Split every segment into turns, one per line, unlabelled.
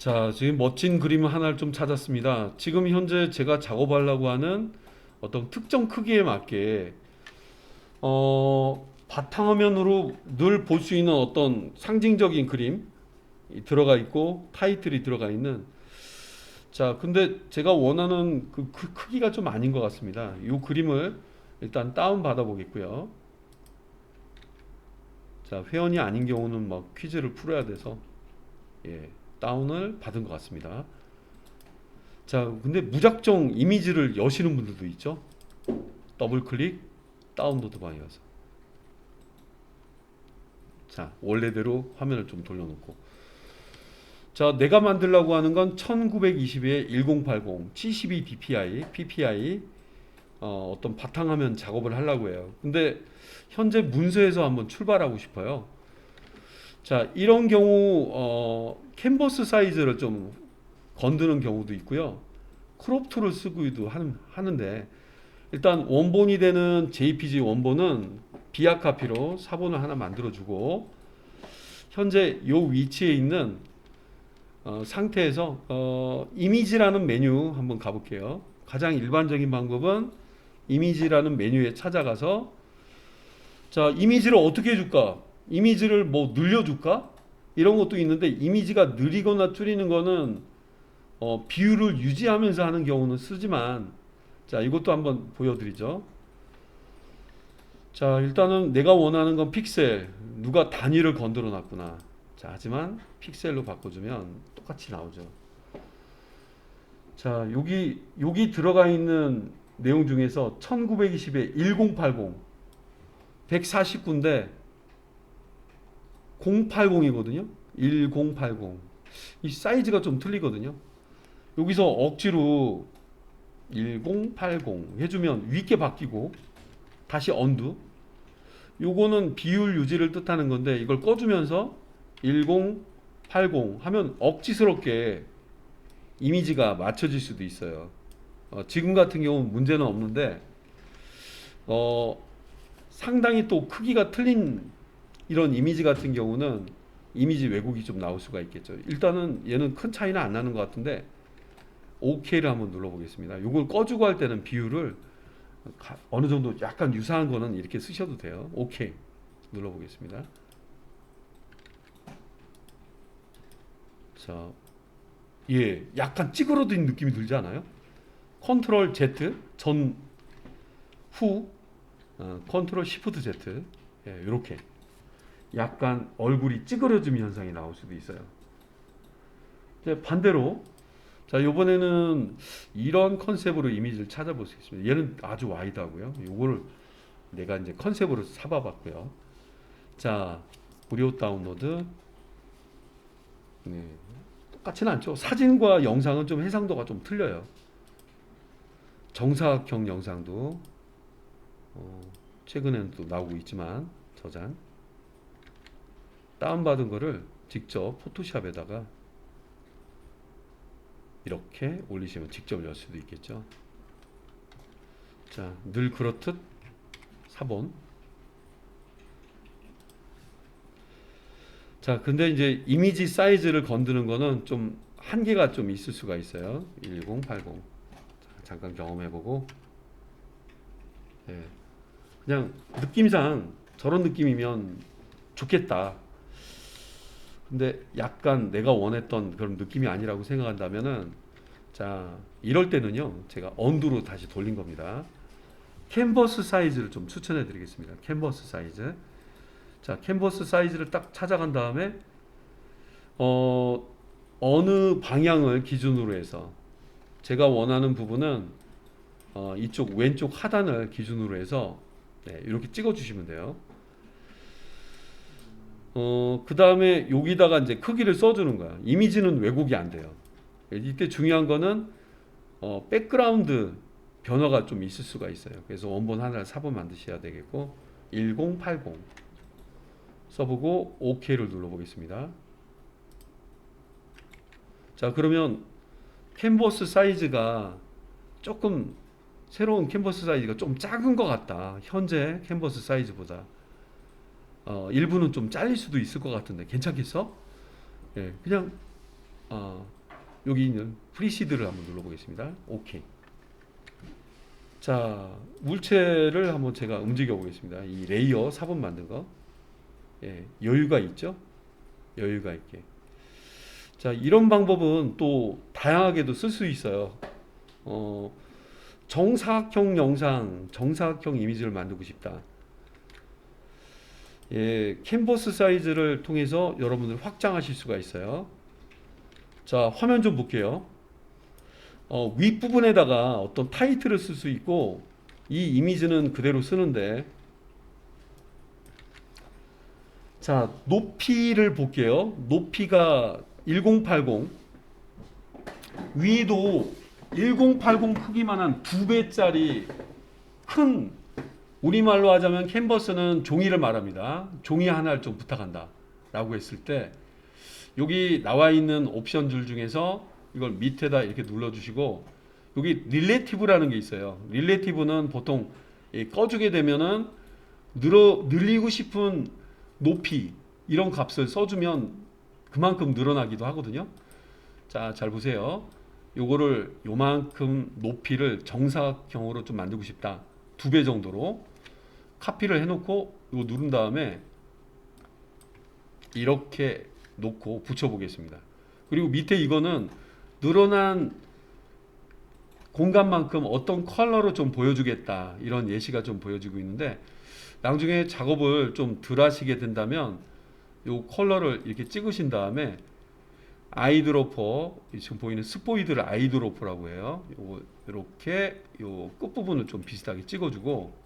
자, 지금 멋진 그림 하나를 좀 찾았습니다. 지금 현재 제가 작업하려고 하는 어떤 특정 크기에 맞게 어, 바탕화면으로 늘 볼 수 있는 어떤 상징적인 그림 이 들어가 있고 타이틀이 들어가 있는 자, 근데 제가 원하는 그, 그 크기가 좀 아닌 것 같습니다. 이 그림을 일단 다운 받아 보겠고요. 자, 회원이 아닌 경우는 뭐 퀴즈를 풀어야 돼서 예, 다운을 받은 것 같습니다. 자, 근데 무작정 이미지를 여시는 분들도 있죠. 더블 클릭 다운로드 방에 가서 자, 원래대로 화면을 좀 돌려놓고 자, 내가 만들려고 하는 건 1920에 1080 72 dpi PPI 어, 어떤 바탕화면 작업을 하려고 해요. 근데 현재 문서에서 한번 출발하고 싶어요. 자, 이런 경우 어, 캔버스 사이즈를 좀 건드는 경우도 있고요. 크롭 툴을 쓰고도 하는, 하는데 일단 원본이 되는 JPG 원본은 비약 카피로 사본을 하나 만들어 주고 현재 요 위치에 있는 어, 상태에서 어, 이미지라는 메뉴 한번 가볼게요. 가장 일반적인 방법은 이미지라는 메뉴에 찾아가서 자 이미지를 어떻게 해줄까? 이미지를 뭐 늘려줄까? 이런 것도 있는데 이미지가 느리거나 줄이는 거는 어, 비율을 유지하면서 하는 경우는 쓰지만 자 이것도 한번 보여드리죠. 자 일단은 내가 원하는 건 픽셀 누가 단위를 건드려 놨구나. 자 하지만 픽셀로 바꿔주면 똑같이 나오죠. 자 여기 여기 들어가 있는 내용 중에서 1920에 1080 149인데 080이거든요. 1080. 이 사이즈가 좀 틀리거든요. 여기서 억지로 1080 해주면 위게 바뀌고 다시 언두. 요거는 비율 유지를 뜻하는 건데 이걸 꺼주면서 1080 하면 억지스럽게 이미지가 맞춰질 수도 있어요. 어, 지금 같은 경우는 문제는 없는데 어, 상당히 또 크기가 틀린 이런 이미지 같은 경우는 이미지 왜곡이 좀 나올 수가 있겠죠. 일단은 얘는 큰 차이는 안 나는 것 같은데 OK를 한번 눌러보겠습니다. 이걸 꺼주고 할 때는 비율을 가- 어느 정도 약간 유사한 거는 이렇게 쓰셔도 돼요. OK 눌러보겠습니다. 자, 예, 약간 찌그러진 느낌이 들지 않아요? 컨트롤 Z 전 후, 어, 컨트롤 시프트 Z 예, 이렇게 약간 얼굴이 찌그러짐 현상이 나올 수도 있어요. 이제 반대로 자 이번에는 이런 컨셉으로 이미지를 찾아볼 수 있습니다. 얘는 아주 와이드하고요. 요거를 내가 이제 컨셉으로 사봐봤고요. 자 무료 다운로드 네, 똑같지는 않죠. 사진과 영상은 좀 해상도가 좀 틀려요. 정사각형 영상도 어, 최근에는 또 나오고 있지만 저장 다운받은 거를 직접 포토샵에다가 이렇게 올리시면 직접 열 수도 있겠죠. 자, 늘 그렇듯 사본. 자, 근데 이제 이미지 사이즈를 건드는 거는 좀 한계가 좀 있을 수가 있어요. 1080. 자, 잠깐 경험해보고. 예. 그냥 느낌상 저런 느낌이면 좋겠다. 근데 약간 내가 원했던 그런 느낌이 아니라고 생각한다면은 자 이럴 때는요 제가 언두로 다시 돌린 겁니다. 캔버스 사이즈를 좀 추천해 드리겠습니다. 캔버스 사이즈. 자 캔버스 사이즈를 딱 찾아간 다음에 어 어느 방향을 기준으로 해서 제가 원하는 부분은 어, 이쪽 왼쪽 하단을 기준으로 해서 네, 이렇게 찍어 주시면 돼요 어, 그 다음에 여기다가 이제 크기를 써주는 거야. 이미지는 왜곡이 안 돼요. 이때 중요한 거는 어, 백그라운드 변화가 좀 있을 수가 있어요. 그래서 원본 하나를 사본 만드셔야 되겠고 1080 써보고 OK를 눌러보겠습니다. 자 그러면 캔버스 사이즈가 조금 새로운 캔버스 사이즈가 좀 작은 것 같다. 현재 캔버스 사이즈보다. 어, 일부는 좀 잘릴 수도 있을 것 같은데 괜찮겠어? 예, 그냥 어, 여기 있는 프리시드를 한번 눌러보겠습니다. 오케이. 자, 물체를 한번 제가 움직여 보겠습니다. 이 레이어 4번 만든 거. 예, 여유가 있죠? 여유가 있게. 자, 이런 방법은 또 다양하게도 쓸 수 있어요. 어, 정사각형 영상, 정사각형 이미지를 만들고 싶다. 예, 캔버스 사이즈를 통해서 여러분들 확장하실 수가 있어요. 자, 화면 좀 볼게요. 어, 윗부분에다가 어떤 타이틀을 쓸 수 있고 이 이미지는 그대로 쓰는데 자, 높이를 볼게요. 높이가 1080 위도 1080 크기만한 두 배짜리 큰 우리말로 하자면 캔버스는 종이를 말합니다. 종이 하나를 좀 부탁한다. 라고 했을 때 여기 나와 있는 옵션 줄 중에서 이걸 밑에다 이렇게 눌러주시고 여기 릴레티브라는 게 있어요. 릴레티브는 보통 이 꺼주게 되면은 늘어 늘리고 싶은 높이 이런 값을 써주면 그만큼 늘어나기도 하거든요. 자, 잘 보세요. 요거를 요만큼 높이를 정사각형으로 좀 만들고 싶다. 두 배 정도로 카피를 해놓고 이거 누른 다음에 이렇게 놓고 붙여보겠습니다. 그리고 밑에 이거는 늘어난 공간만큼 어떤 컬러로 좀 보여주겠다 이런 예시가 좀 보여지고 있는데 나중에 작업을 좀 덜 하시게 된다면 요 컬러를 이렇게 찍으신 다음에 아이드로퍼 지금 보이는 스포이드를 아이드로퍼라고 해요. 요거 이렇게 요 끝부분을 좀 비슷하게 찍어주고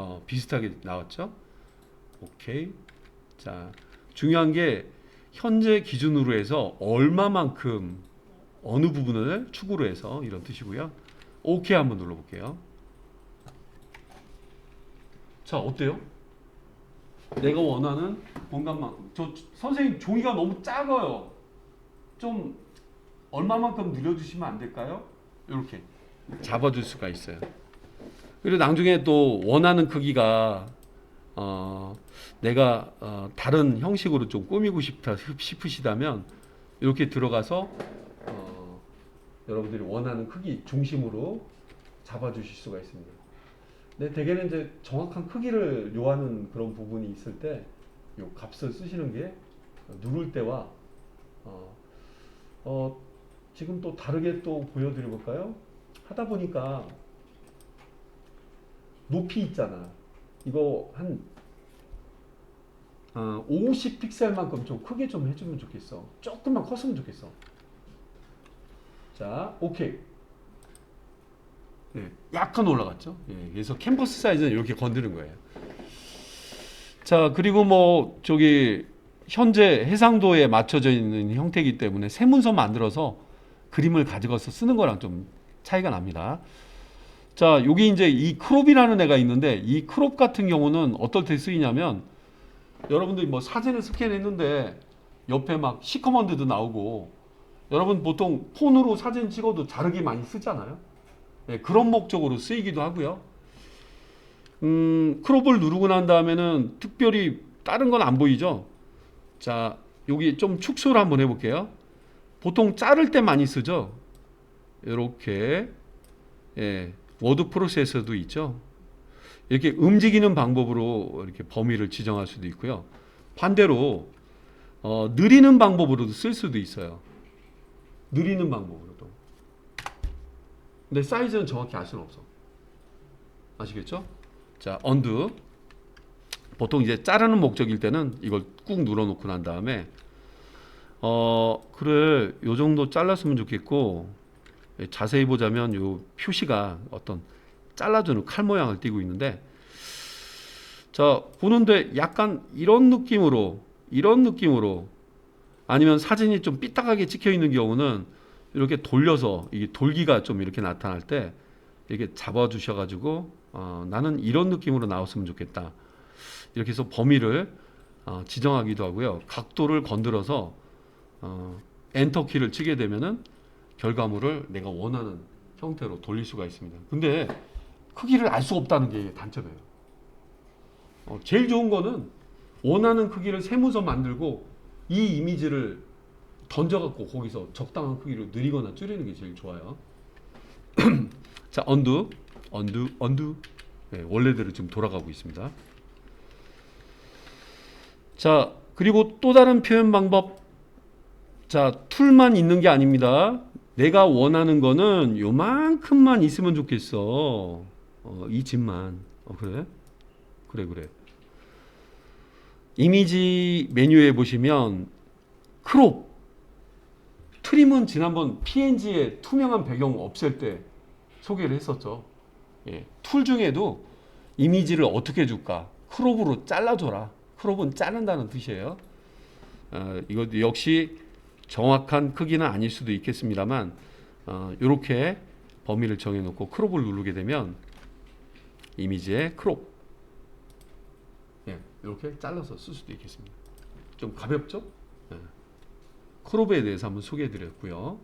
어, 비슷하게 나왔죠? 오케이. 자 중요한 게 현재 기준으로 해서 얼마만큼 어느 부분을 축으로 해서 이런 뜻이고요. 오케이 한번 눌러볼게요. 자 어때요? 내가 원하는 공간만큼. 저 선생님 종이가 너무 작아요. 좀 얼마만큼 늘려주시면 안 될까요? 이렇게 잡아줄 수가 있어요. 그리고 나중에 또 원하는 크기가 어, 내가 어, 다른 형식으로 좀 꾸미고 싶다 싶으시다면 이렇게 들어가서 어, 여러분들이 원하는 크기 중심으로 잡아주실 수가 있습니다. 네, 대개는 이제 정확한 크기를 요하는 그런 부분이 있을 때요 값을 쓰시는 게 누를 때와 어, 어, 지금 또 다르게 또 보여드려 볼까요? 하다 보니까 높이 있잖아. 이거 한 어, 50 픽셀만큼 좀 크게 좀 해주면 좋겠어. 조금만 컸으면 좋겠어. 자, 오케이. 예, 약간 올라갔죠. 예, 그래서 캔버스 사이즈는 이렇게 건드는 거예요. 자, 그리고 뭐 저기 현재 해상도에 맞춰져 있는 형태이기 때문에 세문서 만들어서 그림을 가져가서 쓰는 거랑 좀 차이가 납니다. 자, 여기 이제 이 크롭이라는 애가 있는데 이 크롭 같은 경우는 어떨 때 쓰이냐면 여러분들이 뭐 사진을 스캔했는데 옆에 막 시커먼드도 나오고 여러분 보통 폰으로 사진 찍어도 자르기 많이 쓰잖아요. 네, 그런 목적으로 쓰이기도 하고요. 음, 크롭을 누르고 난 다음에는 특별히 다른 건 안 보이죠? 자, 여기 좀 축소를 한번 해볼게요. 보통 자를 때 많이 쓰죠? 이렇게, 예, 워드 프로세서도 있죠? 이렇게 움직이는 방법으로 이렇게 범위를 지정할 수도 있고요. 반대로, 어, 느리는 방법으로도 쓸 수도 있어요. 느리는 방법으로도. 근데 사이즈는 정확히 알 수는 없어. 아시겠죠? 자, 언두. 보통 이제 자르는 목적일 때는 이걸 꾹 눌러놓고 난 다음에 어 그래 요 정도 잘랐으면 좋겠고 예, 자세히 보자면 요 표시가 어떤 잘라주는 칼 모양을 띠고 있는데 자 보는데 약간 이런 느낌으로 이런 느낌으로 아니면 사진이 좀 삐딱하게 찍혀 있는 경우는 이렇게 돌려서 이게 돌기가 좀 이렇게 나타날 때 이렇게 잡아 주셔 가지고 어, 나는 이런 느낌으로 나왔으면 좋겠다. 이렇게 해서 범위를 어, 지정하기도 하고요. 각도를 건드려서 어, 엔터 키를 치게 되면은 결과물을 내가 원하는 형태로 돌릴 수가 있습니다 근데 크기를 알 수 없다는 게 단점이에요 어, 제일 좋은 거는 원하는 크기를 세무서 만들고 이 이미지를 던져갖고 거기서 적당한 크기로 늘리거나 줄이는 게 제일 좋아요. 자, 언두, 언두, 언두. 네, 원래대로 지금 돌아가고 있습니다. 자, 그리고 또 다른 표현 방법. 자, 툴만 있는 게 아닙니다. 내가 원하는 거는 요만큼만 있으면 좋겠어. 어, 이 집만. 어, 그래? 그래, 그래. 이미지 메뉴에 보시면 크롭 트림은 지난번 PNG의 투명한 배경 없앨 때 소개를 했었죠. 예, 툴 중에도 이미지를 어떻게 줄까? 크롭으로 잘라줘라. 크롭은 자른다는 뜻이에요. 어, 이거 역시 정확한 크기는 아닐 수도 있겠습니다만 어, 이렇게 범위를 정해놓고 크롭을 누르게 되면 이미지에 크롭 예, 이렇게 잘라서 쓸 수도 있겠습니다. 좀 가볍죠? 예. 크롭에 대해서 한번 소개해드렸고요.